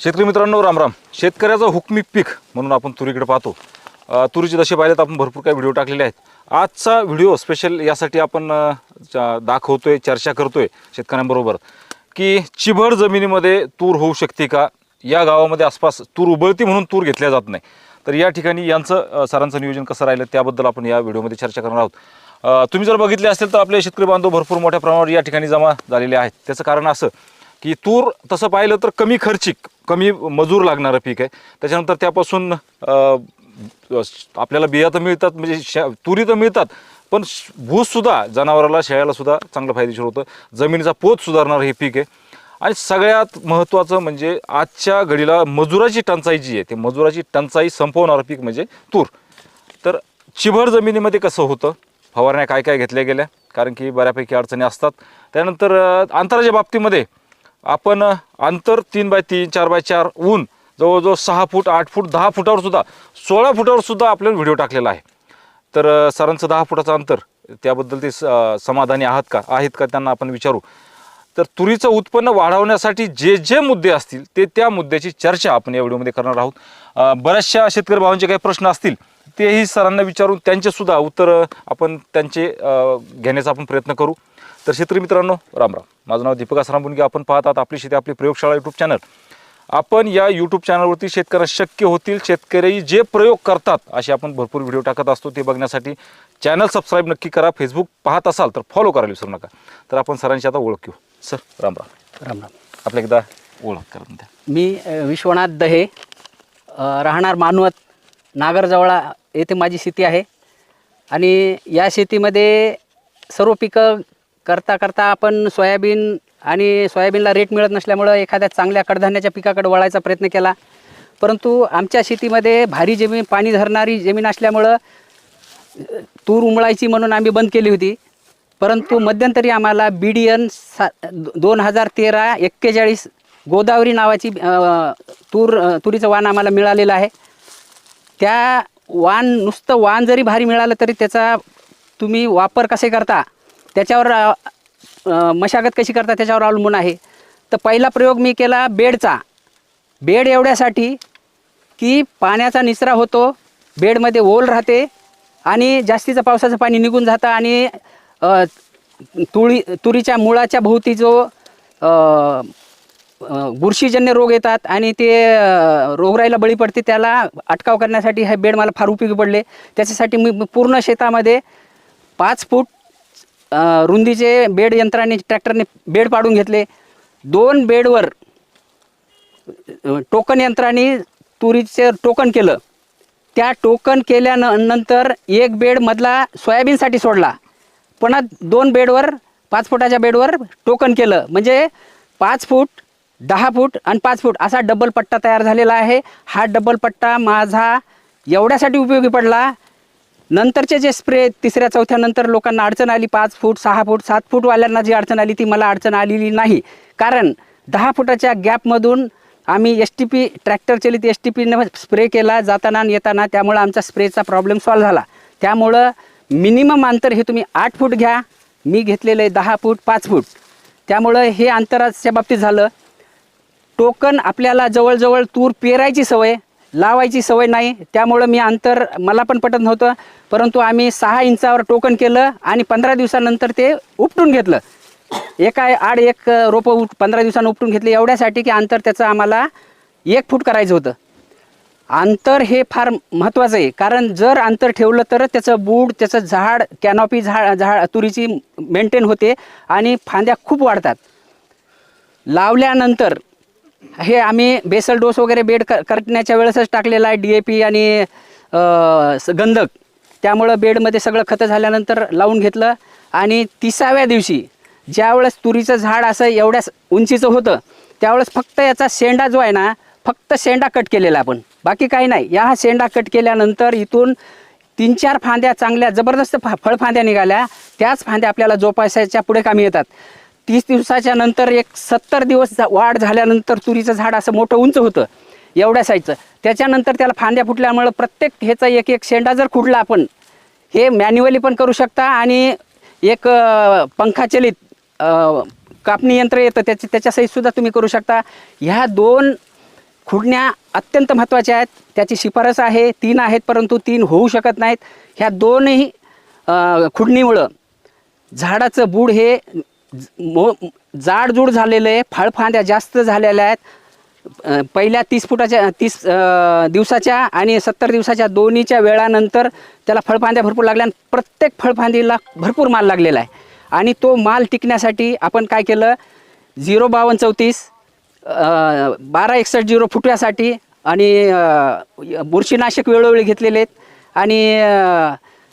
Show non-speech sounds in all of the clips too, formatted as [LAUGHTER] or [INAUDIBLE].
शेतकरी मित्रांनो रामराम. शेतकऱ्याचं हुकमी पीक म्हणून आपण तुरीकडे पाहतो. तुरीचे जसे पाहिले तर आपण भरपूर काही व्हिडिओ टाकलेले आहेत. आजचा व्हिडिओ स्पेशल यासाठी आपण दाखवतोय चर्चा करतोय शेतकऱ्यांबरोबर की चिभड जमिनीमध्ये तूर होऊ शकते का? या गावामध्ये आसपास तूर उबळती म्हणून तूर घेतल्या जात नाही. तर या ठिकाणी यांचं सरांचं नियोजन कसं राहिलं त्याबद्दल आपण या व्हिडिओमध्ये चर्चा करणार आहोत. तुम्ही जर बघितले असेल तर आपले शेतकरी बांधव भरपूर मोठ्या प्रमाणावर या ठिकाणी जमा झालेले आहेत. त्याचं कारण असं की तूर तसं पाहिलं तर कमी खर्चिक कमी मजूर लागणारं पीक आहे. त्याच्यानंतर त्यापासून आपल्याला बिया तर मिळतात म्हणजे शा तुरी तर मिळतात पण भूसुद्धा भूससुद्धा जनावराला शेळ्यालासुद्धा चांगलं फायदेशीर होतं. जमिनीचा पोत सुधारणारं हे पीक आहे. आणि सगळ्यात महत्त्वाचं म्हणजे आजच्या घडीला मजुराची टंचाई जी आहे ते मजुराची टंचाई संपवणारं पीक म्हणजे तूर. तर चिभर जमिनीमध्ये कसं होतं? फवारण्या काय काय घेतल्या गेल्या? कारण की बऱ्यापैकी अडचणी असतात. त्यानंतर अंतराच्या बाबतीमध्ये आपण अंतर तीन बाय तीन चार बाय चार ऊन जवळजवळ सहा फूट आठ फूट दहा फुटावर सुद्धा सोळा फुटावर सुद्धा आपल्याला व्हिडिओ टाकलेला आहे. तर सरांचं दहा फुटाचं अंतर त्याबद्दल ते स- समाधानी आहात का? आहेत का? त्यांना आपण विचारू. तर तुरीचं उत्पन्न वाढवण्यासाठी जे जे मुद्दे असतील ते त्या मुद्द्याची चर्चा आपण या व्हिडिओमध्ये करणार आहोत. बऱ्याचशा शेतकरी भावांचे काही प्रश्न असतील तेही सरांना विचारून त्यांचेसुद्धा उत्तर आपण त्यांचे घेण्याचा आपण प्रयत्न करू. तर शेतकरी मित्रांनो राम राम. माझं नाव दीपक आसराम बुनगे आपण पाहत आहात आपली शेती आपली प्रयोगशाळा यूट्यूब चॅनल आपण या यूट्यूब चॅनलवरती शेतकऱ्यांना शक्य होतील शेतकरी जे प्रयोग करतात असे आपण भरपूर व्हिडिओ टाकत असतो ते बघण्यासाठी चॅनल सबस्क्राईब नक्की करा. फेसबुक पाहत असाल तर फॉलो करायला विसरू नका. तर आपण सरांची आता ओळख घेऊ. सर राम राम. राम राम. आपल्या एकदा ओळख करून द्या. मी अ, विश्वनाथ दहे अ, राहणार मानवत नागरजवळा येथे माझी शेती आहे. आणि या शेतीमध्ये सर्व पिकं करता करता आपण सोयाबीन आणि सोयाबीनला रेट मिळत नसल्यामुळं एखाद्या चांगल्या कडधान्याच्या पिकाकडे वळायचा प्रयत्न केला. परंतु आमच्या शेतीमध्ये भारी जमीन पाणी धरणारी जमीन असल्यामुळं तूर उमळायची म्हणून आम्ही बंद केली होती. परंतु मध्यंतरी आम्हाला बी डी एन सा दोन हजार तेरा एक्केचाळीस गोदावरी नावाची तूर तुरीचं वाण आम्हाला मिळालेलं आहे. त्या वाण नुसतं वाण जरी भारी मिळालं तरी त्याचा तुम्ही वापर कसे करता? त्याच्यावर मशागत कशी करतात त्याच्यावर अवलंबून आहे. तर पहिला प्रयोग मी केला बेडचा. बेड एवढ्यासाठी की पाण्याचा निचरा होतो बेडमध्ये ओल राहते आणि जास्तीचं पावसाचं पाणी निघून जातं आणि तुळी तुरीच्या मुळाच्या भोवती जो बुरशीजन्य रोग येतात आणि ते रोगराईला बळी पडते त्याला अटकाव करण्यासाठी हे बेड मला फार उपयोगी पडले. त्याच्यासाठी मी पूर्ण शेतामध्ये पाच फूट रुंदीचे बेड यंत्राने ट्रॅक्टरने बेड पाडून घेतले. दोन बेडवर टोकन यंत्राने तुरीचे टोकन केलं. त्या टोकन केल्यानंतर एक बेडमधला सोयाबीनसाठी सोडला. पुन्हा दोन बेडवर पाच फुटाच्या बेडवर टोकन केलं. म्हणजे पाच फूट दहा फूट आणि पाच फूट असा डबल पट्टा तयार झालेला आहे. हा डबल पट्टा माझा एवढ्यासाठी उपयोगी पडला नंतरचे जे स्प्रे तिसऱ्या चौथ्या नंतर लोकांना अडचण आली पाच फूट सहा फूट सात फूटवाल्यांना जी अडचण आली ती मला अडचण आलेली नाही. कारण दहा फुटाच्या गॅपमधून आम्ही एस टी पी ट्रॅक्टर चलित एस टी पीनं स्प्रे केला जाताना आणि येताना त्यामुळं आमचा स्प्रेचा प्रॉब्लेम सॉल्व्ह झाला. त्यामुळं मिनिमम अंतर हे तुम्ही आठ फूट घ्या मी घेतलेलं आहे दहा फूट पाच फूट. त्यामुळं हे अंतराच्या बाबतीत झालं. टोकन आपल्याला जवळजवळ तूर पेरायची सवय लावायची सवय नाही. त्यामुळं मी अंतर मला पण पटत नव्हतं. परंतु आम्ही सहा इंचावर टोकन केलं आणि पंधरा दिवसानंतर ते उपटून घेतलं. एका आड एक रोपं उप पंधरा दिवसानं उपटून घेतले. एवढ्यासाठी की अंतर त्याचं आम्हाला एक फूट करायचं होतं. अंतर हे फार महत्त्वाचं आहे. कारण जर अंतर ठेवलं तर त्याचं बूड त्याचं झाड कॅनॉपी झाड झाड तुरीची मेंटेन होते आणि फांद्या खूप वाढतात. लावल्यानंतर हे आम्ही बेसल डोस वगैरे बेड कर करण्याच्या वेळेसच टाकलेला आहे डी ए पी आणि गंधक. त्यामुळं बेडमध्ये सगळं खतं झाल्यानंतर लावून घेतलं. आणि तिसाव्या दिवशी ज्यावेळेस तुरीचं झाड असं एवढ्या उंचीचं होतं त्यावेळेस फक्त याचा शेंडा जो आहे ना फक्त शेंडा कट केलेला आपण. बाकी काही नाही. या हा शेंडा कट केल्यानंतर इथून तीन चार फांद्या चांगल्या जबरदस्त फा फळफांद्या निघाल्या. त्याच फांद्या आपल्याला जोपासायच्या पुढे कामी येतात. तीस दिवसाच्या नंतर एक सत्तर दिवस झा- वाढ झाल्यानंतर तुरीचं झाड असं मोठं उंच होतं एवढ्या साईजचं त्याच्यानंतर त्याला फांद्या फुटल्यामुळं प्रत्येक ह्याचा एक एक शेंडा जर खुडला आपण हे मॅन्युअली पण करू शकता आणि एक पंखाचलित कापणी यंत्र येतं त्याच्या त्याच्या सहितसुद्धा तुम्ही करू शकता. ह्या दोन खुडण्या अत्यंत महत्त्वाच्या आहेत. त्याची शिफारस आहे तीन आहेत परंतु तीन होऊ शकत नाहीत. ह्या दोनही खुडणीमुळं झाडाचं बूड हे जाडजूड झालेलं आहे फळफांद्या जास्त झालेल्या आहेत. पहिल्या तीस फुटाच्या तीस दिवसाच्या आणि सत्तर दिवसाच्या दोन्हीच्या वेळानंतर त्याला फळफांद्या भरपूर लागल्या आणि प्रत्येक फळफांदीला भरपूर माल लागलेला आहे. आणि तो माल टिकण्यासाठी आपण काय केलं? झिरो बावन्न चौतीस बारा एकसष्ट झिरो फुटव्यासाठी आणि बुरशीनाशक वेळोवेळी घेतलेले आहेत. आणि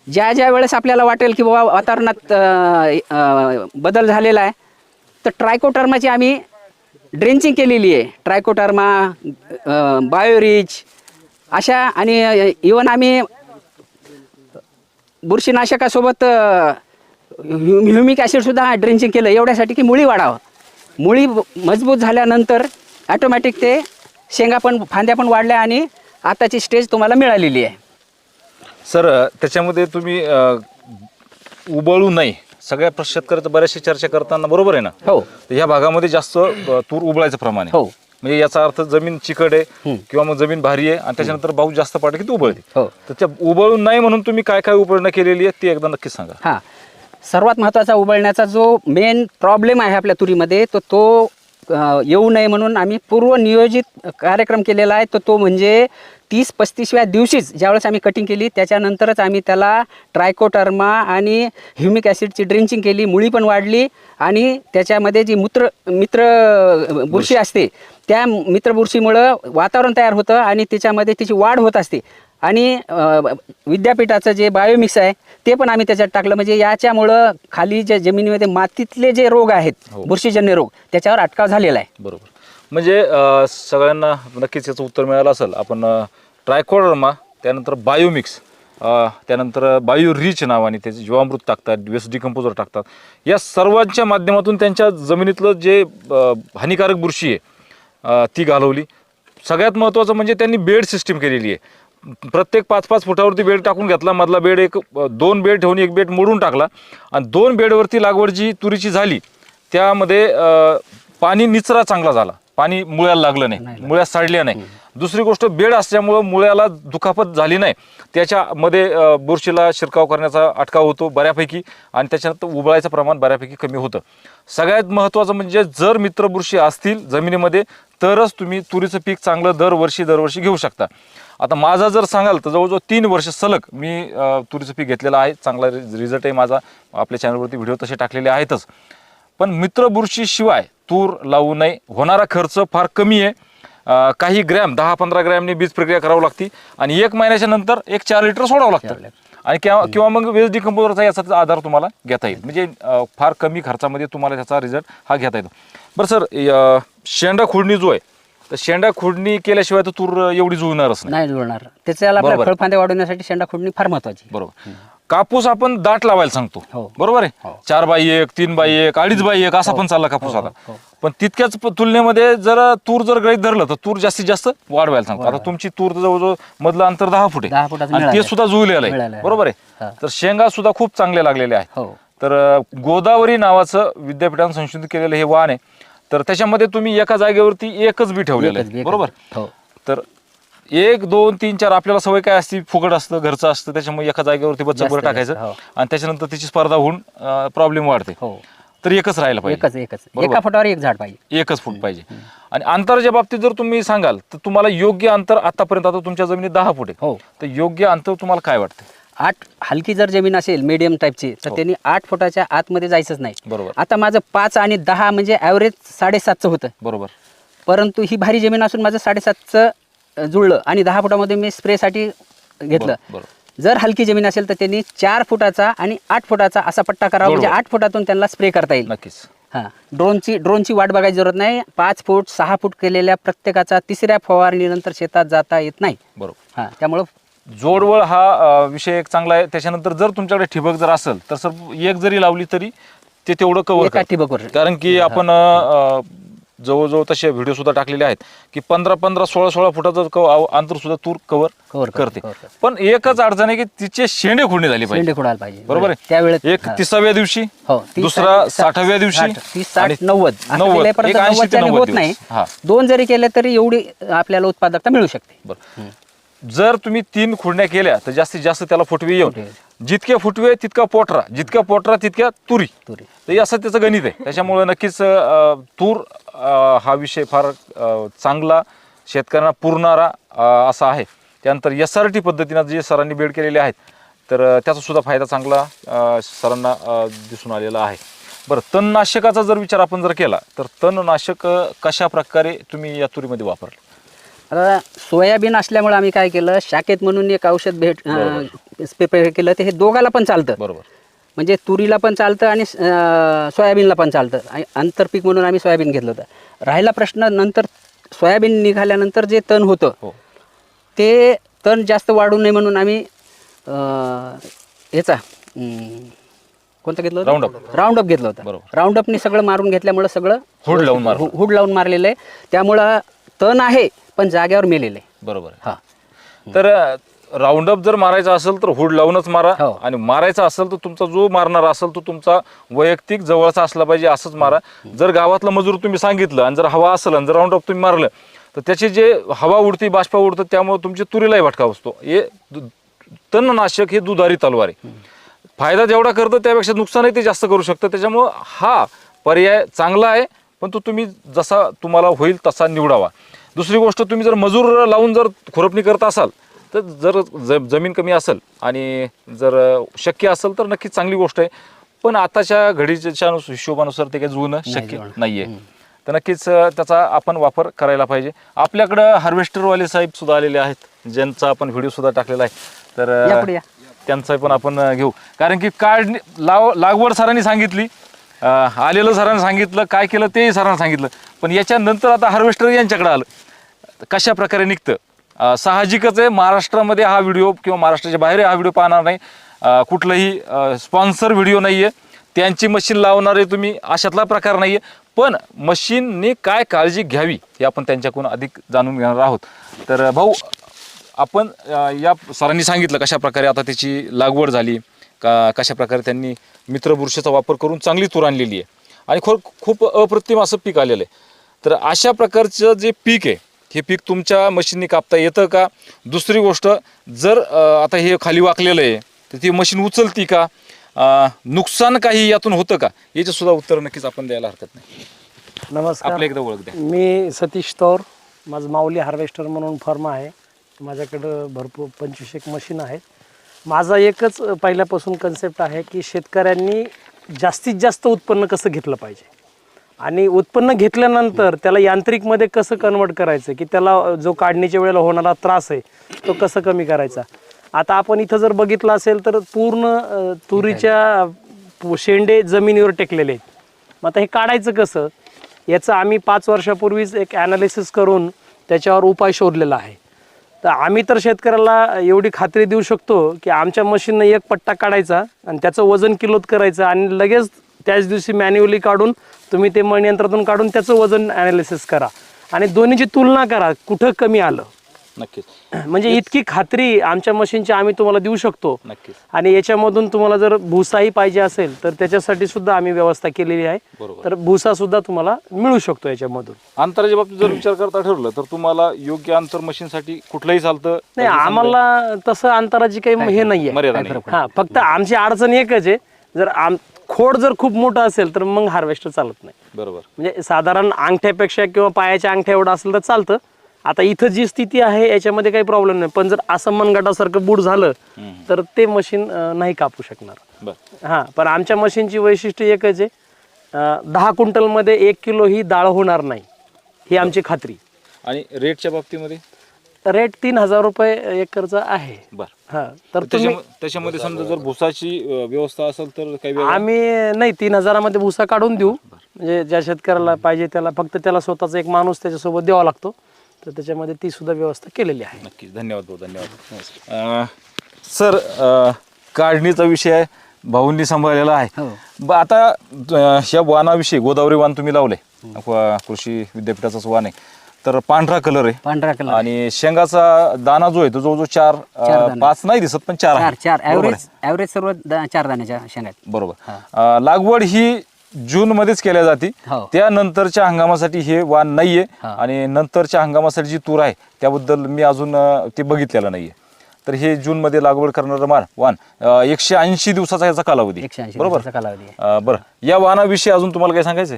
ज्या ज्या वेळेस आपल्याला वाटेल की बाबा वातावरणात बदल झालेला आहे तर ट्रायकोटर्माची आम्ही ड्रेंचिंग केलेली आहे. ट्रायकोटर्मा अ, बायोरिच अशा आणि इवन आम्ही बुरशीनाशकासोबत ह्युमिक ॲसिडसुद्धा ड्रेंचिंग केलं एवढ्यासाठी की मुळी वाढावं. मुळी मजबूत झाल्यानंतर ॲटोमॅटिक ते शेंगा पण फांद्या पण वाढल्या आणि आताची स्टेज तुम्हाला मिळालेली आहे. सर त्याच्यामध्ये तुम्ही अ, उबळू नये. सगळ्या प्र- शेतकऱ्याचं बऱ्याचशी चर्चा करताना बरोबर आहे ना? हो. तर ह्या भागामध्ये जास्त अ, तूर उबळायचं प्रमाण आहे. हो. म्हणजे याचा अर्थ जमीन चिकट आहे. किंवा मग जमीन भारी आहे आणि त्याच्यानंतर पाऊस जास्त पडला की ती उबळते. हो. तर त्या उबळून नाही म्हणून तुम्ही काय काय उबळणं केलेली आहे ती एकदा नक्की सांगा. हां. सर्वात महत्त्वाचा उबळण्याचा जो मेन प्रॉब्लेम आहे आपल्या तुरीमध्ये तो तो अ, येऊ नये म्हणून आम्ही पूर्वनियोजित कार्यक्रम केलेला आहे तर तो म्हणजे तीस पस्तीसव्या दिवशीच ज्यावेळेस आम्ही कटिंग केली त्याच्यानंतरच आम्ही त्याला ट्रायकोटर्मा आणि ह्युमिक ॲसिडची ड्रिंचिंग केली मुळी पण वाढली आणि त्याच्यामध्ये जी मूत्र मित्र बुरशी असते त्या मित्र बुरशीमुळं वातावरण तयार होतं आणि त्याच्यामध्ये त्याची वाढ होत असते. आणि विद्यापीठाचं जे बायोमिक्स आहे ते पण आम्ही त्याच्यात टाकलं. म्हणजे याच्यामुळं खाली जे जमिनीमध्ये मातीतले जे रोग आहेत हो. बुरशीजन्य रोग त्याच्यावर अटकाव झालेला आहे. बरोबर. म्हणजे सगळ्यांना नक्कीच याचं उत्तर मिळालं असेल. आपण ट्रायकोडर्मा त्यानंतर बायोमिक्स त्यानंतर बायो रिच नावाने त्याचे जीवामृत टाकतात वेस्ट डिकम्पोजर टाकतात. या सर्वांच्या माध्यमातून त्यांच्या जमिनीतलं जे अ, हानिकारक बुरशी आहे ती घालवली. सगळ्यात महत्त्वाचं म्हणजे त्यांनी बेड सिस्टीम केलेली आहे. प्रत्येक पाच पाच फुटावरती बेड टाकून घेतला. मधला बेड एक दोन बेड ठेवून एक बेड मोडून टाकला. आणि दोन बेडवरती लागवड जी तुरीची झाली त्यामध्ये पाणी निचरा चांगला झाला. पाणी मुळ्याला लागलं नाही मुळ्या सडल्या नाही. दुसरी गोष्ट बेड असल्यामुळं मुळ्याला दुखापत झाली नाही. त्याच्यामध्ये बुरशीला शिरकाव करण्याचा अटकाव होतो बऱ्यापैकी आणि त्याच्यानंतर उबळायचं प्रमाण बऱ्यापैकी कमी होतं. सगळ्यात महत्त्वाचं म्हणजे जर मित्र बुरशी असतील जमिनीमध्ये तरच तुम्ही तुरीचं पीक चांगलं दरवर्षी दरवर्षी घेऊ शकता. आता माझा जर सांगाल तर जवळजवळ तीन वर्ष सलग मी तुरीचं पीक घेतलेलं आहे. चांगला रिझल्ट आहे माझा आपल्या चॅनलवरती व्हिडिओ तसे टाकलेले आहेतच. पण मित्र बुरशीशिवाय तूर लावू नये. होणारा खर्च फार कमी आहे. काही ग्रॅम दहा पंधरा ग्रॅमने बीज प्रक्रिया करावी लागती आणि एक महिन्याच्या नंतर एक चार लिटर सोडावं लागतं. आणि किंवा किंवा मग वेज डिकम्पोजरचा याचा आधार तुम्हाला घेता येईल. म्हणजे फार कमी खर्चामध्ये तुम्हाला त्याचा रिझल्ट हा घेता येतो. बरं सर शेंडा खुडणी जो आहे तर शेंडा खुडणी केल्याशिवाय तर तूर एवढी जुळणारच नाही. नाही जुळणार. त्याच्याला. फळफांद्या वाढवण्यासाठी शेंडा खुडणी फार महत्वाची बरोबर. कापूस आपण दाट लावायला सांगतो. हो. बरोबर आहे? चार बाई एक तीन बाई एक अडीच बाई एक असा पण चालला कापूस आता. पण तितक्याच तुलनेमध्ये जर तूर जर गळीत धरलं तर तूर जास्तीत जास्त वाढवायला सांगतो. आता तुमची तूर तर जवळजवळ मधलं अंतर दहा फूट आहे. आणि ते. सुद्धा जुळलेलं आहे. बरोबर हा. आहे तर शेंगा सुद्धा खूप चांगले लागलेले आहेत. हो. तर गोदावरी नावाचं विद्यापीठानं संशोधित केलेलं हे वाण आहे. तर त्याच्यामध्ये तुम्ही एका जागेवरती एकच बी ठेवलेलं आहे. बरोबर. हो. तर एक दोन तीन चार आपल्याला सवय काय असते? फुकट असतं घरचं असतं त्याच्यामुळे एका जागेवरती बच्चा बरं टाकायचं. हो. आणि त्याच्यानंतर त्याची स्पर्धा होऊन प्रॉब्लेम वाढते. हो. तर एकच राहायला एकच पाहिजे. एकच बरोबर. एका फुटावर एक झाड पाहिजे. एकच फूट पाहिजे. आणि अंतराच्या बाबतीत जर तुम्ही सांगाल तर तुम्हाला योग्य अंतर आतापर्यंत आता तुमच्या जमिनीत दहा फूट आहे हो. तर योग्य अंतर तुम्हाला काय वाटतं? आठ हलकी जर जमीन असेल मीडियम टाईपची तर हो. त्यांनी आठ फुटाच्या आतमध्ये जायचंच नाही. बरोबर. आता माझं पाच आणि दहा म्हणजे ॲव्हरेज साडेसातचं होतं. बरोबर. परंतु ही भारी जमीन असून माझं साडेसातचं जुळलं आणि दहा फुटामध्ये मी स्प्रेसाठी घेतलं. जर हलकी जमीन असेल तर त्यांनी चार फुटाचा आणि आठ फुटाचा असा पट्टा करावा म्हणजे. आठ फुटातून त्यांना स्प्रे करता येईल. नक्कीच. हां. ड्रोनची ड्रोनची वाट बघायची जरूरत नाही. पाच फूट सहा फूट केलेल्या प्रत्येकाचा तिसऱ्या फवारणीनंतर शेतात जाता येत नाही. बरोबर. हां त्यामुळं जोडवळ हा विषय एक चांगला आहे. त्याच्यानंतर जर तुमच्याकडे ठिबक जर असेल तर सर एक जरी लावली तरी ते तेवढं कव्हर ठिबकवर. कारण की आपण जवळजवळ तसे व्हिडिओ सुद्धा टाकलेले आहेत की पंधरा पंधरा सोळा सोळा फुटाचं कव अंतर सुद्धा तूर कव्हर करते. पण एकच अडचण आहे की तिचे शेंडे खुडणी झाली पाहिजे. शेंडे खुडायला पाहिजे. बरोबर आहे? त्यावेळेस एक तिसाव्या दिवशी हो दुसरा साठ- साठाव्या दिवशी नव्वद. नव्वद. होत नाही. हा. दोन जरी केले तरी एवढी आपल्याला उत्पादकता मिळू शकते. जर तुम्ही तीन खुडण्या केल्या तर जास्तीत जास्त त्याला फुटवे येऊन. जितके फुटवे तितका पोटरा. जितका पोटरा तितक्या तुरी. तुरी. तर असं त्याचं गणित आहे. त्याच्यामुळे नक्कीच तूर हा विषय फार चांगला शेतकऱ्यांना पुरणारा असा आहे. त्यानंतर एस आर टी पद्धतीनं जे सरांनी बेड केलेले आहेत तर त्याचा सुद्धा फायदा चांगला सरांना दिसून आलेला आहे. बरं तणनाशकाचा जर विचार आपण जर केला तर तणनाशक कशा प्रकारे तुम्ही या तुरीमध्ये वापरले? आता सोयाबीन असल्यामुळे आम्ही काय केलं शाखेत म्हणून एक औषध भेट स्प्रे केलं ते हे दोघाला पण चालतं. बरोबर. म्हणजे तुरीला पण चालतं आणि अं, सोयाबीनला पण चालतं. आणि आंतरपीक म्हणून आम्ही सोयाबीन घेतलं होतं. राहिला प्रश्न नंतर सोयाबीन निघाल्यानंतर जे तण होतं हो. ते तण जास्त वाढू नये म्हणून आम्ही अं, ह्याचा अं, कोणतं घेतलं होतं? Roundup. राऊंडअप घेतलं होतं. बरोबर. राऊंडअपनी सगळं मारून घेतल्यामुळं सगळं हुड लावून. हु- हुड लावून मारलेलं आहे. त्यामुळं तण आहे. पण जाग्यावर मेलेलं. आहे बरोबर. आहे. हा. तर राऊंड अप जर मारायचा असेल तर हुड लावूनच मारा. हो. आणि मारायचा असेल तर तुमचा जो मारणारा असेल तो तुमचा वैयक्तिक जवळचा असला पाहिजे असंच मारा. जर गावातला मजूर तुम्ही सांगितलं आणि जर हवा असेल आणि जर राऊंड अप तुम्ही मारलं तर त्याची जे हवा उडती बाष्पा उडतं त्यामुळे तुमची तुरीलाही भटका बसतो. हे दु- तणनाशक हे दुधारी तलवार. आहे फायदा जेवढा करतं त्यापेक्षा नुकसानही ते जास्त करू शकतं. त्याच्यामुळं हा पर्याय चांगला आहे पण तो तुम्ही जसा तुम्हाला होईल तसा निवडावा. दुसरी गोष्ट तुम्ही जर मजूर लावून जर खुरपणी करत असाल तर जर ज जमीन कमी असेल आणि जर शक्य असेल तर नक्कीच चांगली गोष्ट आहे. पण आताच्या घडीच्या नुस- हिशोबानुसार ते काही जुळणं शक्य जुळणं. नाहीये. तर नक्कीच त्याचा आपण वापर करायला पाहिजे. आपल्याकडं हार्वेस्टरवाले साहेब सुद्धा आलेले आहेत ज्यांचा आपण व्हिडिओ सुद्धा टाकलेला आहे. तर. त्यांचा पण आपण घेऊ. कारण की काढणी लाव लागवड सरांनी सांगितली. आलेलं सरांनी सांगितलं काय केलं तेही सरांनी सांगितलं. पण याच्यानंतर आता हार्वेस्टर यांच्याकडे आलं. तर कशा प्रकारे निघतं साहजिकच आहे महाराष्ट्रामध्ये हा व्हिडिओ किंवा महाराष्ट्राच्या बाहेर हा व्हिडिओ पाहणार नाही. कुठलाही कुठलंही स्पॉन्सर व्हिडिओ नाही आहे त्यांची मशीन लावणारे तुम्ही अशातला प्रकार नाही आहे पण मशीनने काय काळजी घ्यावी हे आपण त्यांच्याकडून अधिक जाणून घेणार आहोत. तर भाऊ आपण या सरांनी सांगितलं कशा प्रकारे आता त्याची लागवड झाली का कशा प्रकारे त्यांनी मित्रबुरशीचा वापर करून चांगली तूर आणलेली आहे. आणि खो खूप अप्रतिम असं पीक आलेलं आहे. तर अशा प्रकारचं जे पीक आहे हे पीक तुमच्या मशीनने कापता येतं का? दुसरी गोष्ट जर आता हे खाली वाकलेलं आहे तर ती मशीन उचलती का? नुकसान काही यातून होतं का? याचं सुद्धा उत्तर नक्कीच आपण द्यायला हरकत नाही. नमस्कार. आपल्या एकदा ओळख द्या. मी सतीश तौर माझं माऊली हार्वेस्टर म्हणून फर्म आहे. माझ्याकडं भरपूर पंचवीस एक मशीन आहेत. माझा एकच पहिल्यापासून कन्सेप्ट आहे की शेतकऱ्यांनी जास्तीत जास्त उत्पन्न कसं घेतलं पाहिजे? आणि उत्पन्न घेतल्यानंतर त्याला यांत्रिकमध्ये कसं कन्वर्ट करायचं? की त्याला जो काढणीच्या वेळेला होणारा त्रास आहे तो कसं कमी करायचा? आता आपण इथं जर बघितलं असेल तर पूर्ण तुरीच्या शेंडे जमिनीवर टेकलेले आहेत. मग आता हे काढायचं कसं? याचं आम्ही पाच वर्षापूर्वीच एक ॲनालिसिस करून त्याच्यावर उपाय शोधलेला आहे. तर आम्ही तर शेतकऱ्याला एवढी खात्री देऊ शकतो की आमच्या मशीननं एक पट्टा काढायचा आणि त्याचं वजन किलोत करायचं आणि लगेच त्याच दिवशी मॅन्युअली काढून तुम्ही ते मणयंत्रातून काढून त्याचं वजन ॲनालिसिस करा. आणि दोन्हीची तुलना करा कुठं कमी आलं. नक्कीच. [CLEARS THROAT] म्हणजे इतकी खात्री आमच्या मशीनची आम्ही तुम्हाला देऊ शकतो. नक्कीच. आणि याच्यामधून तुम्हाला जर भुसाही पाहिजे असेल तर त्याच्यासाठी सुद्धा आम्ही व्यवस्था केलेली आहे. बरोबर. तर भुसा सुद्धा तुम्हाला मिळू शकतो याच्यामधून. अंतराच्या बाबतीत जर विचार करता ठरलं तर तुम्हाला योग्य अंतर मशीनसाठी कुठलंही चालतं नाही आम्हाला तसं अंतराची काही हे नाहीये. हा फक्त आमची अडचण एकच आहे. जर आम खोड जर खूप मोठं असेल तर मग हार्वेस्टर चालत नाही. बरोबर. म्हणजे साधारण अंगठ्यापेक्षा किंवा पायाच्या अंगठ्या एवढं असेल तर चालतं. आता इथं जी स्थिती आहे याच्यामध्ये काही प्रॉब्लेम नाही. पण जर असं मनगटासारखं बूड झालं तर ते मशीन नाही कापू शकणार. बर. हां पण आमच्या मशीनची वैशिष्ट्य एकच आहे. दहा क्विंटलमध्ये एक किलो ही डाळ होणार नाही ही आमची खात्री. आणि रेटच्या बाबतीमध्ये? रेट तीन हजार रुपये एकरचा आहे. बर. हां तर तुम्ही त्याच्याम- त्याच्यामध्ये समजा जर भुसाची अ, व्यवस्था असेल तर काही वेगळं आम्ही नाही तीन हजारामध्ये भुसा काढून देऊ. म्हणजे ज्या शेतकऱ्याला पाहिजे त्याला फक्त त्याला स्वतःचा एक माणूस त्याच्यासोबत द्यावा लागतो. तर त्याच्यामध्ये ती सुद्धा व्यवस्था केलेली आहे. नक्कीच. धन्यवाद भाऊ धन्यवाद. अ, सर अ, काढणीचा विषय भाऊंनी सांभाळलेला आहे. हो. ब- आता अं, या वाणाविषयी गोदावरी वाण तुम्ही लावले. क- कृषी विद्यापीठाचाच वाण आहे. तर पांढरा कलर आहे. पांढरा कलर आणि शेंगाचा दाना जो आहे तो जवळजवळ चार चार अं, दाणे. पाच नाही दिसत पण चार चार आहे. चार. बरोबर सर्व दा- चार दाण्याच्या शेंगात. बरोबर. अं, लागवड ही जून मध्येच केल्या जाते. हो. त्यानंतरच्या हंगामासाठी हे वाण नाहीये. हा. आणि नंतरच्या हंगामासाठी जी तूर आहे त्याबद्दल मी अजून अं, ते बघितलेलं नाहीये. तर हे जून मध्ये लागवड करणारं मान वाण अं, एकशे ऐंशी दिवसाचा याचा कालावधी. एकशे ऐंशी बरोबर? दिवसाचा कालावधी आहे. अं, बरं. या वाणाविषयी अजून तुम्हाला काय सांगायचंय?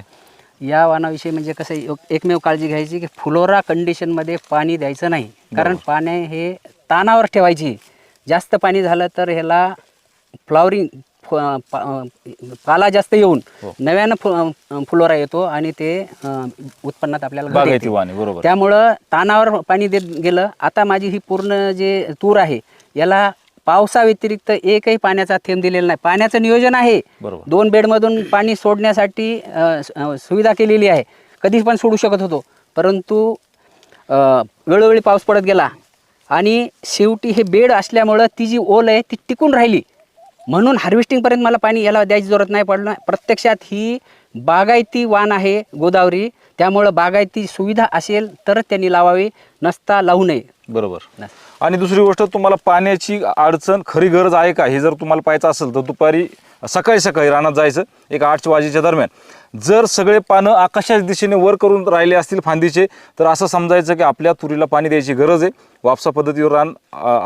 या वाणाविषयी म्हणजे कसं एक- एकमेव काळजी घ्यायची की फ्लोरा कंडिशनमध्ये पाणी द्यायचं नाही. कारण पाणी हे तानावर ठेवायची. जास्त पाणी झालं तर ह्याला फ्लॉवरिंग पाला जास्त येऊन हो. नव्यानं फु- फुलोरा येतो आणि ते अं, उत्पन्नात आपल्याला घट बागायती येते. वाण आहे, बरोबर. त्यामुळं तानावर पाणी देत गेलं. आता माझी ही पूर्ण जे तूर आहे याला पावसाव्यतिरिक्त एकही पाण्याचा थेंब दिलेला नाही. पाण्याचं नियोजन आहे. दोन बेडमधून पाणी सोडण्यासाठी सुविधा केलेली आहे. कधी पण सोडू शकत होतो. परंतु वेळोवेळी पाऊस पडत गेला आणि शेवटी हे बेड असल्यामुळं ती जी ओल आहे ती टिकून राहिली. म्हणून हार्वेस्टिंगपर्यंत मला पाणी याला द्यायची जरूरत नाही पडलं. प्रत्यक्षात ही बागायती वाण आहे गोदावरी. त्यामुळं बागायती सुविधा असेल तरच त्यांनी लावावी. नसता लावू नये. बरोबर. आणि दुसरी गोष्ट तुम्हाला पाण्याची अडचण खरी गरज आहे का? हे जर तुम्हाला पाहायचं असेल तर दुपारी सकाळी सकाळी रानात जायचं एक आठ वाजेच्या दरम्यान. जर सगळे पानं आकाशाच्या दिशेने वर करून राहिले असतील फांदीचे तर असं समजायचं की आपल्या तुरीला पाणी द्यायची गरज आहे. वापसा पद्धतीवर रान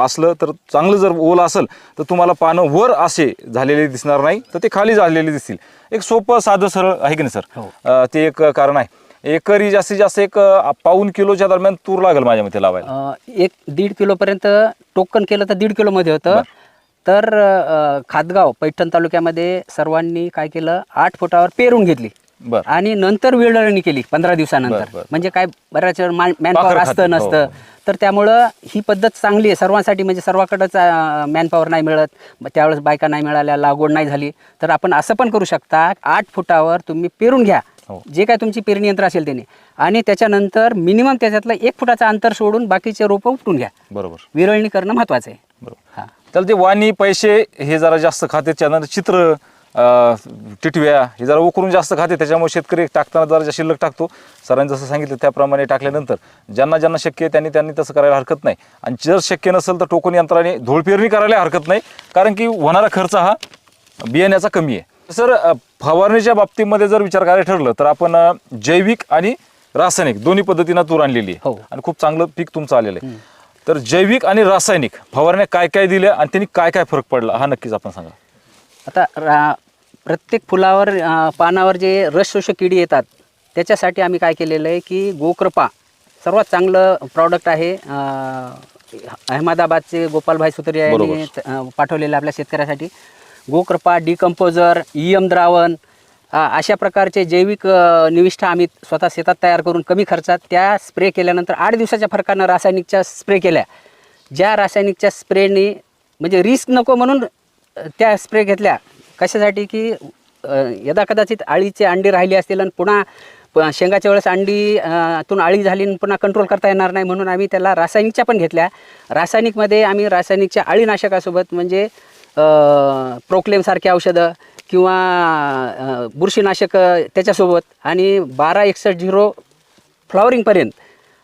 असलं तर चांगलं जर ओल असेल तर तुम्हाला पानं वर असे झालेले दिसणार नाही तर ते खाली झालेले दिसतील. एक सोपं साधं सरळ आहे की नाही सर? हो. ते एक कारण आहे. एकरी जास्तीत जास्त एक अ, पाऊन किलोच्या दरम्यान तूर लागेल माझ्या मते लावायला. अ, एक दीड किलोपर्यंत टोकन केलं तर दीड किलोमध्ये होतं. तर अ, खातगाव पैठण तालुक्यामध्ये सर्वांनी काय केलं आठ फुटावर पेरून घेतली. बर. आणि नंतर विळवणी केली पंधरा बर, दिवसानंतर. बर. म्हणजे काय बऱ्याच मॅनपॉवर पाखरं असतं खाते. हो, नसतं. तर त्यामुळं ही पद्धत चांगली आहे. सर्वांसाठी म्हणजे सर्वाकडंच मॅनपॉवर नाही मिळत. मग त्यावेळेस बायका नाही मिळाल्या लागवड नाही झाली. तर आपण असं पण करू शकता आठ फुटावर तुम्ही पेरून घ्या. हो. जे काय तुमची पेरणी यंत्र असेल त्याने. आणि त्याच्यानंतर मिनिमम त्याच्यातलं एक फुटाचं अंतर सोडून बाकीचे रोपं उपटून घ्या. बरोबर. विरळणी करणं महत्वाचं आहे. बरोबर. हा. त्याला ते वाणी पैसे हे जरा जास्त खाते त्यानंतर चित्र अं, टिटव्या हे जरा उकरून जास्त खाते त्याच्यामुळे शेतकरी टाकताना जरा जास्त शिल्लक टाकतो. सरांनी जसं सांगितलं त्याप्रमाणे टाकल्यानंतर ज्यांना ज्यांना शक्य आहे त्यांनी त्यांनी तसं करायला हरकत नाही. आणि जर शक्य नसेल तर टोकन यंत्राने धूळ पेरणी करायला हरकत नाही कारण की होणारा खर्च हा बियाण्याचा कमी आहे. सर फवारणीच्या बाबतीमध्ये जर विचार करायला ठरलं तर आपण जैविक आणि रासायनिक दोन्ही पद्धतीनं तूर आणलेली आहे. हो. आणि खूप चांगलं पीक तुमचं आलेलं आहे. तर जैविक आणि रासायनिक फवारण्या काय काय दिल्या आणि त्यांनी काय काय फरक पडला हा नक्कीच आपण सांगा. आता रा प्रत्येक फुलावर अं, पानावर जे रस शोषक किडी येतात त्याच्यासाठी आम्ही काय केलेलं आहे की गोकृपा सर्वात चांगलं प्रॉडक्ट आहे. अं, अहमदाबादचे गोपालभाई सुतरी यांनी बरोबर. अं, पाठवलेलं आपल्या शेतकऱ्यासाठी. गोकृपा डिकम्पोजर ईएम द्रावण अशा प्रकारचे जैविक निविष्ठा आम्ही स्वतः शेतात तयार करून कमी खर्चात त्या स्प्रे केल्यानंतर आठ दिवसाच्या फरकानं रासायनिकच्या स्प्रे केल्या. ज्या रासायनिकच्या स्प्रेने म्हणजे रिस्क नको म्हणून त्या स्प्रे घेतल्या. कशासाठी की यदा कदाचित आळीचे अंडी राहिली असतील आणि पुन्हा प- शेंगाच्या वेळेस अंडी तून आळी झाली आणि पुन्हा कंट्रोल करता येणार नाही म्हणून आम्ही त्याला रासायनिकच्या पण घेतल्या. रासायनिकमध्ये आम्ही रासायनिकच्या अळीनाशकासोबत म्हणजे प्रोक्लेमसारखे औषधं किंवा बुरशीनाशक त्याच्यासोबत आणि बारा एकसष्ट झिरो फ्लॉवरिंगपर्यंत.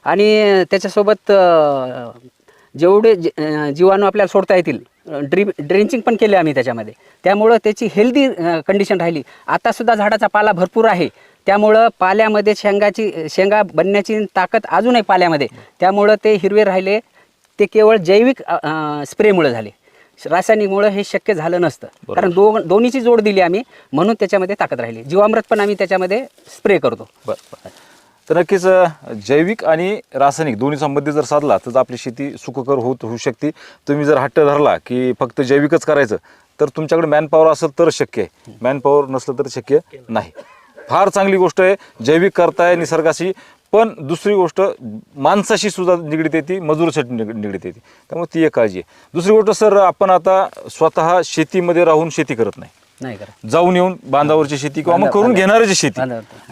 आणि त्याच्यासोबत जेवढे जी- जीवाणू आपल्याला सोडता येतील ड्री ड्रेंचिंग पण केले आम्ही त्याच्यामध्ये. त्यामुळं त्याची हेल्दी कंडिशन राहिली. आतासुद्धा झाडाचा पाला भरपूर आहे. त्यामुळं पाल्यामध्ये शेंगाची शेंगा बनण्याची ताकद अजून आहे पाल्यामध्ये. त्यामुळं ते हिरवे राहिले. ते केवळ जैविक स्प्रेमुळे झाले. रासायनिकमुळं हे शक्य झालं नसतं. कारण दोन दोन्हीची जोड दिली आम्ही म्हणून त्याच्यामध्ये ताकद राहिली. जीवामृत पण आम्ही त्याच्यामध्ये स्प्रे करतो. बरं तर नक्कीच जैविक आणि रासायनिक दोन्ही संबंधित जर साधला तर आपली शेती सुखकर होत होऊ शकते. तुम्ही जर हट्ट धरला की फक्त जैविकच करायचं तर तुमच्याकडे मॅनपॉवर असेल तर शक्य आहे. मॅनपॉवर नसलं तर शक्य नाही. फार चांगली गोष्ट आहे जैविक करताय निसर्गाशी पण दुसरी गोष्ट माणसाशी सुद्धा निगडीत येते मजुरासाठी निग- निगडीत येते. त्यामुळे ती एक काळजी आहे. दुसरी गोष्ट सर आपण आता स्वतः शेतीमध्ये राहून शेती करत नाही. नाही जाऊन येऊन बांधावरची शेती किंवा मग करून घेणाऱ्याची शेती.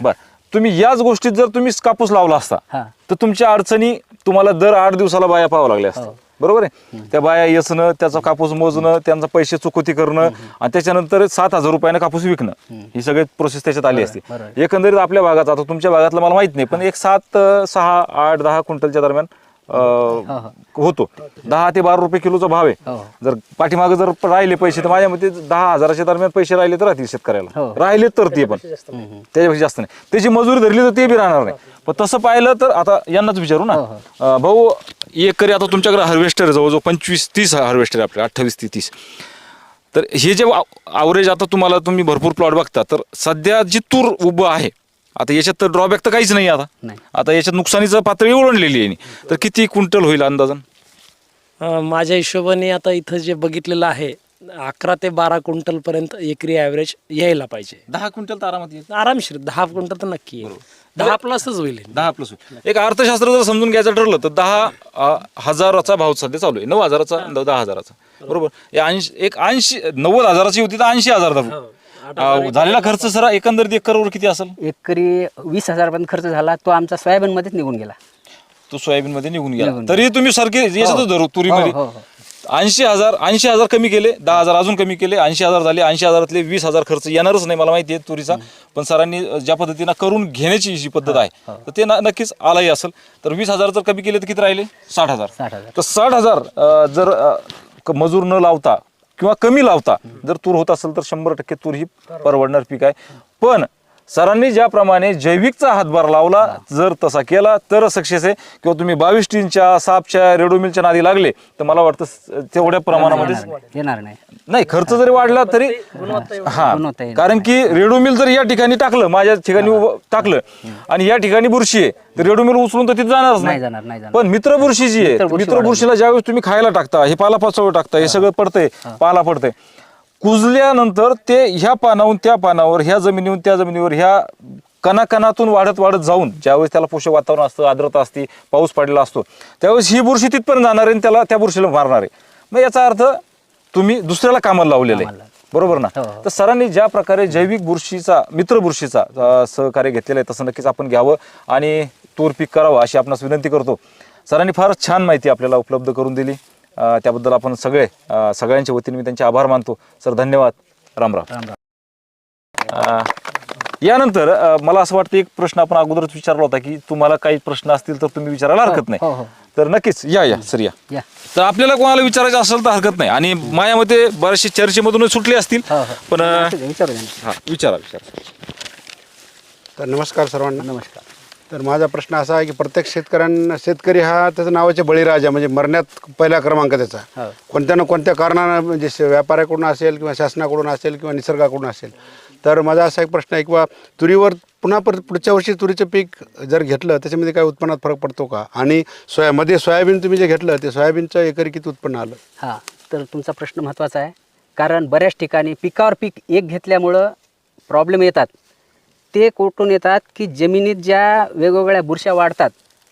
बर. तुम्ही याच गोष्टीत जर तुम्ही कापूस लावला असता तर तुमच्या अडचणी तुम्हाला दर आठ दिवसाला बाया पाहावं लागल्या असत्या. हो. बरोबर आहे? त्या बाया येसणं त्याचा कापूस मोजणं त्यांचा पैसे चुकवती करणं आणि त्याच्यानंतर सात हजार रुपयानं कापूस विकणं. ही सगळी प्रोसेस त्याच्यात आली असते. एकंदरीत आपल्या भागात आता तुमच्या भागातलं मला माहीत नाही पण एक सात सहा आठ दहा क्विंटलच्या दरम्यान होतो. दहा ते बारा रुपये किलोचा भाव आहे. हो. जर पाठीमागे जर राहिले पैसे तर माझ्या मते दहा हजाराच्या दरम्यान पैसे राहिले तर राहतील शेतकऱ्याला. हो. राहिले तर ते पण. त्याच्यापेक्षा जास्त नाही. त्याची मजुरी धरली तर ते बी राहणार नाही. पण तसं पाहिलं तर आता यांनाच विचारू ना. हो, भाऊ एकरी आता तुमच्याकडे हार्वेस्टर आहे जवळजवळ पंचवीस तीस हार्वेस्टर आहे आपले अठ्ठावीस ते तीस. तर हे जे आवरेज आता तुम्हाला तुम्ही भरपूर प्लॉट बघता तर सध्या जी तूर उभं आहे आता याच्यात तर ड्रॉबॅक तर काहीच नाही आता. नाही. आता याच्यात नुकसानीचं पातळी ओळखलेली आहे तर किती क्विंटल होईल अंदाजन? अं, माझ्या हिशोबाने आता इथं जे बघितलेलं आहे अकरा ते बारा क्विंटलपर्यंत एकरी ॲव्हरेज यायला पाहिजे. दहा क्विंटल तर आरामात येईल. आरामशीर दहा क्विंटल तर नक्की येईल. दहा प्लसच होईल दहा प्लस एक अर्थशास्त्र जर समजून घ्यायचं ठरलं तर दहा अ, हजाराचा भाव सध्या चालू आहे. नऊ हजाराचा दहा हजाराचा. बरोबर? हे ऐंशी एक ऐंशी नव्वद हजाराची होती तर ऐंशी हजार धरू. अ, झालेला खर्च सर एकंदरीत एक करोड किती असेल? एकरी वीस हजारपर्यंत खर्च झाला तो आमचा सोयाबीनमध्येच निघून गेला. तो सोयाबीन मध्ये निघून गेला. निघून तरी तुम्ही सारखे याच्यातच धरू तुरीमध्ये. हो, हो, ऐंशी हजार ऐंशी हजार कमी केले दहा हजार अजून कमी केले ऐंशी हजार झाले ऐंशी हजारातले वीस हजार खर्च येणारच नाही मला माहिती आहे तुरीचा. पण सरांनी ज्या पद्धतीनं करून घेण्याची जी पद्धत आहे तर ते ना- नक्कीच आलाही असेल. तर वीस हजार जर कमी केले तर किती राहिले? साठ हजार. साठ हजार. तर साठ हजार अ, जर अ, क- मजूर न लावता किंवा कमी लावता. जर तूर होत असेल तर शंभर टक्के तूर ही परवडणार पीक आहे. पण सरांनी ज्याप्रमाणे जैविकचा हातभार लावला जर तसा केला तर सक्सेस आहे. किंवा तुम्ही बावीस टीनच्या सापच्या रेडोमिलच्या नादी लागले तर मला वाटतं तेवढ्या प्रमाणामध्ये येणार नाही, येणार नाही. नाही खर्च जरी वाढला तरी हा. कारण की रेडोमिल जर या ठिकाणी टाकलं माझ्या ठिकाणी टाकलं आणि या ठिकाणी बुरशी आहे तर रेडोमिल उचलून तर तिथे जाणारच नाही जाणार नाही जाणार. पण मित्र बुरशी जी आहे मित्र बुरशी मित्र बुरशीला ज्यावेळेस तुम्ही खायला टाकता हे पाला पाचवं टाकता हे सगळं पडतंय पाला पडतंय. कुजल्यानंतर ते ह्या पानावरून त्या पानावर ह्या जमिनीवरून त्या जमिनीवर ह्या कणाकणातून वाढत वाढत जाऊन ज्यावेळेस त्याला पोषक वातावरण असतं आर्द्रता असते पाऊस पडलेला असतो त्यावेळेस ही बुरशी तिथपर्यंत जाणार आहे आणि त्याला त्या बुरशीला मारणार आहे. मग याचा अर्थ तुम्ही दुसऱ्याला कामाला लावलेलं आहे. बरोबर ना? हो, हो. तर सरांनी ज्या प्रकारे जैविक बुरशीचा मित्र बुरशीचा सहकार्य घेतलेलं आहे तसं नक्कीच आपण घ्यावं आणि तूर पीक करावं अशी आपणास विनंती करतो. सरांनी फारच छान माहिती आपल्याला उपलब्ध करून दिली. त्याबद्दल आपण सगळे सगळ्यांच्या वतीने मी त्यांचे आभार मानतो. सर धन्यवाद. राम राम. राम राम. अं, यानंतर मला असं वाटतं एक प्रश्न आपण अगोदरच विचारला होता की तुम्हाला काही प्रश्न असतील तर तुम्ही विचारायला हरकत हो, नाही. हो. तर नक्कीच या या सर या. या. तर आपल्याला कोणाला विचारायचं असेल तर हरकत नाही. आणि माझ्या मते बरेचसे चर्चेमधून सुटले असतील हो, हो. पण विचारू. हा विचारा विचारा. तर नमस्कार सर्वांना. नमस्कार. तर माझा प्रश्न असा आहे की प्रत्येक शेतकऱ्यांना शेतकरी हा त्याचं नावाचे बळीराजा म्हणजे मरण्यात पहिला क्रमांक त्याचा. हो. कोणत्या ना कोणत्या कारणानं म्हणजे श- व्यापाऱ्याकडून असेल किंवा शासनाकडून असेल किंवा निसर्गाकडून असेल. तर माझा असा एक प्रश्न आहे किंवा तुरीवर पुन्हा परत पुढच्या वर्षी तुरीचं पीक जर घेतलं त्याच्यामध्ये काय उत्पन्नात फरक पडतो का? आणि सोया मध्ये सोयाबीन तुम्ही जे घेतलं ते सोयाबीनचं एकरी किती उत्पन्न आलं. हां तर तुमचा प्रश्न महत्त्वाचा आहे. कारण बऱ्याच ठिकाणी पिकावर पीक एक घेतल्यामुळं प्रॉब्लेम येतात. ते कुठून येतात की जमिनीत ज्या वेगवेगळ्या बुरशा वाढतात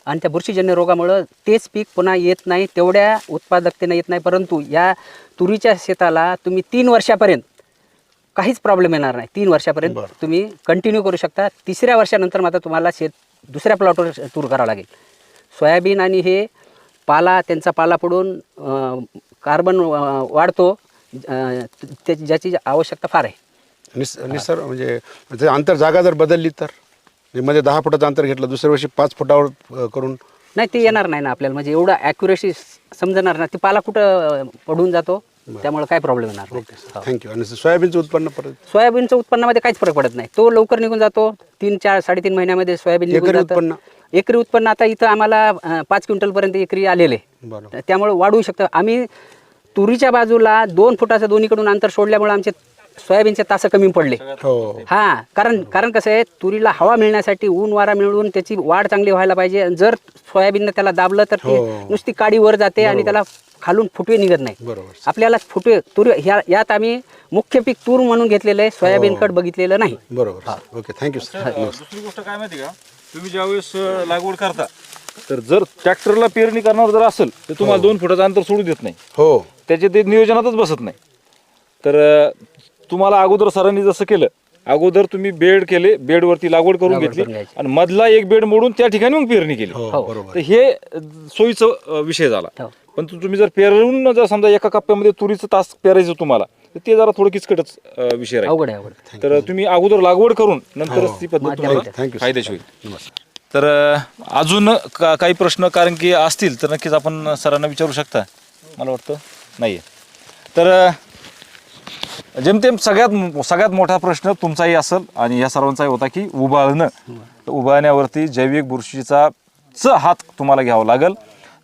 आणि त्या बुरशीजन्य रोगामुळं तेच पीक पुन्हा येत नाही तेवढ्या उत्पादकतेनं येत नाही. परंतु या तुरीच्या शेताला तुम्ही तीन वर्षापर्यंत काहीच प्रॉब्लेम येणार नाही. तीन वर्षापर्यंत तुम्ही कंटिन्यू करू शकता. तिसऱ्या वर्षानंतर मात्र तुम्हाला शेत दुसऱ्या प्लॉटवर तूर करावं लागेल. सोयाबीन आणि हे पाला त्यांचा पाला पडून कार्बन वाढतो अं, ते ज्याची आवश्यकता फार आहे. निस निसर्ग म्हणजे ते अंतर जागा जर बदलली तर? म्हणजे मध्ये दहा फुटाचं अंतर घेतलं दुसऱ्या वर्षी पाच फुटावर अ, करून? नाही ते येणार नाही ना आपल्याला. म्हणजे एवढं ॲक्युरेसी समजणार ना. ते पाला कुठं पडून जातो? त्यामुळे काय प्रॉब्लेम येणार नाही. हो. थँक्यू आणि सोयाबीनचं उत्पन्न परत? सोयाबीनचं उत्पन्नामध्ये काहीच फरक पडत नाही. तो लवकर निघून जातो. तीन चार साडेतीन महिन्यामध्ये सोयाबीन निघून एकरी जातं. उत्पन्न? एकरी उत्पन्न आता इथं आम्हाला अं, पाच क्विंटलपर्यंत एकरी आलेले. बरोबर. त्यामुळे वाढवू शकतं. आम्ही तुरीच्या बाजूला दोन फुटाचं दोन्हीकडून अंतर सोडल्यामुळे आमचे सोयाबीनचे तास कमी पडले. हो. हा कारण कारण कसं आहे तुरीला हवा मिळण्यासाठी ऊन वारा मिळवून त्याची वाढ चांगली व्हायला पाहिजे. आणि जर सोयाबीननं त्याला दाबलं तर ती हो. नुसती काडी वर जाते आणि त्याला खालून फुटवे निघत नाही. बरोबर. आपल्याला फुटवे तूर ह्या यात आम्ही मुख्य पीक तूर म्हणून घेतलेलं आहे. सोयाबीनकडे बघितलेलं नाही. बरोबर. ओके थँक्यू सर दुसरी गोष्ट काय माहिती का? तुम्ही ज्यावेळेस अं, लागवड करता तर जर ट्रॅक्टरला पेरणी करणार जर असेल तर तुम्हाला दोन फुटाचं अंतर सोडू देत नाही. हो. त्याचे ते नियोजनातच बसत नाही. तर अं, तुम्हाला अगोदर सरांनी जसं केलं अगोदर तुम्ही बेड केले बेडवरती लागवड करून लागवड घेतली. आणि मधला एक बेड मोडून त्या ठिकाणी मग पेरणी केली हो हो. बरोबर तर हे सोयीचा अं, विषय झाला हो. पण तु- तुम्ही जर पेरून जर समजा एका कप्प्यामध्ये तुरीचं तास पेरायचं तुम्हाला तर ते जरा थोडं किचकटच अं, विषय राहील अवघड आहे अवघड आहे. तर तुम्ही अगोदर लागवड करून नंतरच ती पद्धत तुम्हाला. फायदेशीर होईल तर अं, अजून का- काही प्रश्न कारण की असतील तर नक्कीच आपण सरांना विचारू शकता मला वाटतं नाही तर अं, जेमतेम सगळ्यात सगळ्यात मोठा प्रश्न तुमचाही असेल आणि या सर्वांचाही होता की उभाळणं तर उभाळण्यावरती जैविक बुरशीचा च हात तुम्हाला घ्यावा लागेल.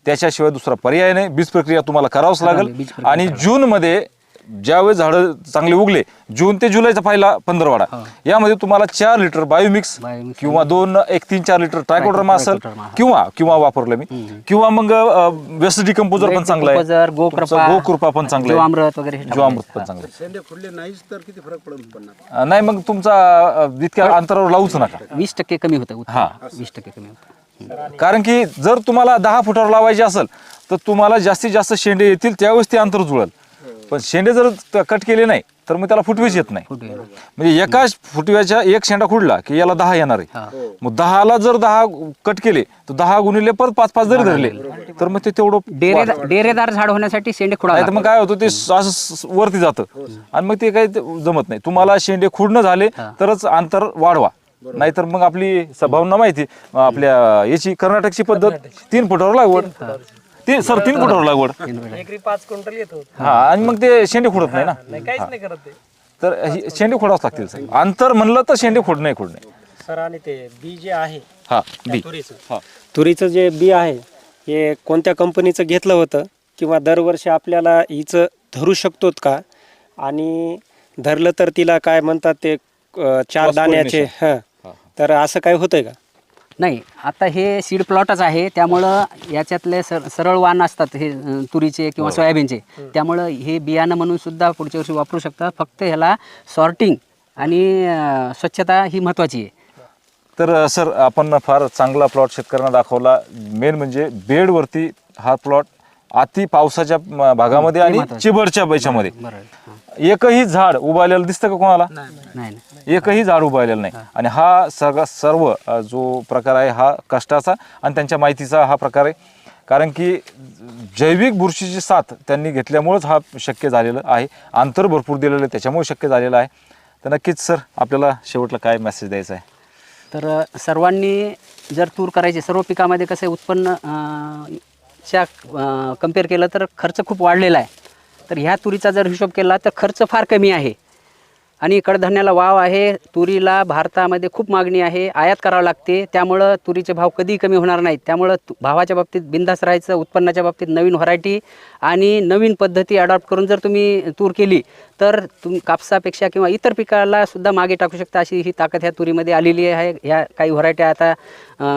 त्याच्याशिवाय दुसरा पर्याय नाही. बीज प्रक्रिया तुम्हाला करावंच लागेल. आणि जूनमध्ये ज्यावेळेस झाडं चांगले उगले जून ते जुलैचा पहिला पंधरवाडा. यामध्ये तुम्हाला चार लिटर बायोमिक्स किंवा दोन एक तीन चार लिटर ट्रायकोडर्मा असेल. किंवा किंवा वापरलं मी. किंवा मग वेस्ट डिकम्पोजर पण चांगलं आहे. गोकृपा, पण चांगलं आहे. जीवामृत वगैरे हे जीवामृत पण चांगलं आहे. शेंडे फुडले नाहीच तर किती फरक पडेल उत्पन्नात अं, नाही मग तुमचा अं, इतक्या अंतरावर लावूच नका. वीस टक्के कमी होतं उत्पन्न. हा. वीस टक्के कमी होतं. कारण की जर तुम्हाला दहा फुटावर लावायचे असेल तर तुम्हाला जास्तीत जास्त शेंडे येतील त्यावेळेस ते अंतर जुळेल. पण शेंडे जर त- कट केले नाही तर मग त्याला फुटवेच येत नाही. फुटवे. म्हणजे एका फुटव्याच्या एक शेंडा खुडला की याला दहा येणार आहे. हा. मग दहाला जर दहा कट केले तर दहा गुणिले परत पाच पाच जरी धरले तर मग ते तेवढं डेरे डेरेदार झाड होण्यासाठी शेंडे खुडा नाही तर मग काय होतं ते स- असं स- वरती जातं. आणि मग ते काही ते जमत नाही. तुम्हाला शेंडे खुडणं झाले तरच अंतर वाढवा. नाहीतर मग आपली सभावना माहिती आपल्या याची कर्नाटकची पद्धत तीन फुटावर लागवड. तीन सर तीन फुटावर लागवड. एकरी पाच क्विंटल येतो हा आणि मग ते शेंडे खुडत नाही ना? काहीच नाही करत ते. तर ही- शेंडे खोडावंच लागतील सर. अंतर म्हणलं तर शेंडे खोड नाही खोडणे सर आणि ते बी जे आहे हा बी. तुरीचं. हा. तुरीचं जे बी आहे हे कोणत्या कंपनीचं घेतलं होतं किंवा दरवर्षी आपल्याला हिचं धरू शकतोत का? आणि धरलं तर तिला काय म्हणतात ते अं, चार दाण्याचे हं. तर असं काय होतंय का? नाही आता हे सीड प्लॉटच आहे त्यामुळं याच्यातले सर सरळ वाण असतात हे अं, तुरीचे किंवा सोयाबीनचे. त्यामुळं हे बियाणं म्हणून सुद्धा पुढच्या वर्षी वापरू शकतात. फक्त ह्याला सॉर्टिंग आणि अं, स्वच्छता ही महत्त्वाची आहे. तर सर आपण फार चांगला प्लॉट शेतकऱ्यांना दाखवला. मेन म्हणजे बेडवरती हा प्लॉट अति पावसाच्या म, भागामध्ये आणि चिबडच्या याच्यामध्ये. बरं हां. एकही झाड उभारलेलं दिसतं का कोणाला? नाही नाही. एकही झाड उभारलेलं नाही. आणि हा सगळा सर्व जो प्रकार आहे हा कष्टाचा आणि त्यांच्या माहितीचा हा प्रकार आहे. कारण की जैविक बुरशीची साथ त्यांनी घेतल्यामुळंच हा शक्य झालेलं आहे. अंतर भरपूर दिलेलं आहे त्याच्यामुळे शक्य झालेलं आहे. तर नक्कीच सर आपल्याला शेवटला काय मेसेज द्यायचा आहे? तर सर्वांनी जर तूर करायचे सर्व पिकामध्ये कसं आहे, उत्पन्न च्या कंपेअर केलं तर खर्च खूप वाढलेला आहे. तर ह्या तुरीचा जर हिशोब केला तर खर्च फार कमी आहे. आणि कडधान्याला वाव आहे. तुरीला भारतामध्ये खूप मागणी आहे. आयात करावं लागते. त्यामुळं तुरीचे भाव कधी कमी होणार नाहीत. त्यामुळं तु- भावाच्या बाबतीत बिंदास राहायचं उत्पन्नाच्या बाबतीत नवीन व्हरायटी आणि नवीन पद्धती अडॉप्ट करून जर तुम्ही तूर केली तर तुम्ही कापसापेक्षा किंवा इतर पिकाला सुद्धा मागे टाकू शकता. अशी ही ताकद ह्या तुरीमध्ये आलेली आहे. ह्या काही व्हरायटी आता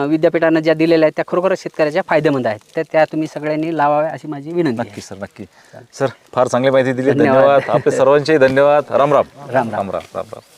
विद्यापीठानं ज्या दिलेल्या आहेत त्या खरोखरच शेतकऱ्याच्या फायदेमंद आहेत. तर त्या तुम्ही सगळ्यांनी लावाव्या अशी माझी विनंती नक्की सर नक्की. सर फार चांगली माहिती दिली. धन्यवाद. धन्यवाद. आपले सर्वांचे धन्यवाद. राम. राम राम. राम राम राम राम.